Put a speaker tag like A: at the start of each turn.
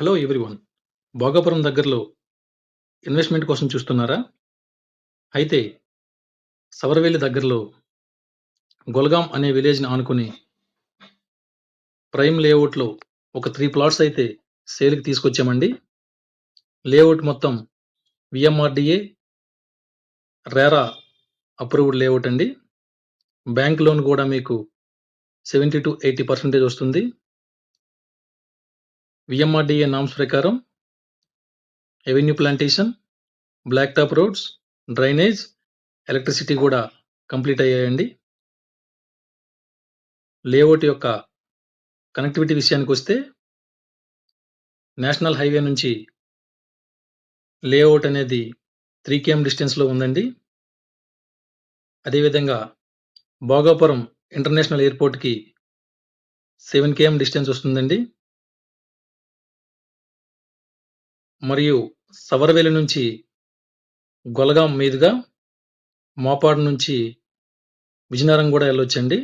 A: Hello everyone. Bhogapuram దగ్గరలో investment కోసం చూస్తున్నారా? అయితే సవరవేలి దగ్గరలో గొల్గాం అనే విలేజ్ని ఆనుకుని ప్రైమ్ లేఅవుట్లో ఒక త్రీ ప్లాట్స్ అయితే సేల్కి తీసుకొచ్చామండి. లేఅవుట్ మొత్తం విఎంఆర్డిఏ రేరా అప్రూవ్డ్ లేఅవుట్ అండి. బ్యాంక్ లోన్ కూడా మీకు సెవెంటీ టు ఎయిటీ పర్సెంటేజ్ వస్తుంది. విఎంఆర్డిఏ నామ్స్ ప్రకారం avenue plantation black top roads drainage electricity కూడా కంప్లీట్ అయ్యాయండి. లేఅవుట్ యొక్క కనెక్టివిటీ విషయానికి వస్తే నేషనల్ హైవే నుంచి లేఅవుట్ అనేది త్రీ కేఎం డిస్టెన్స్లో ఉందండి. అదేవిధంగా భోగాపురం ఇంటర్నేషనల్ ఎయిర్పోర్ట్కి సెవెన్ కేఎం డిస్టెన్స్ వస్తుందండి. మరియు సవరవేలి నుంచి గొలగాం మీదుగా మోపాడు నుంచి విజయనగరం కూడా వెళ్ళొచ్చండి.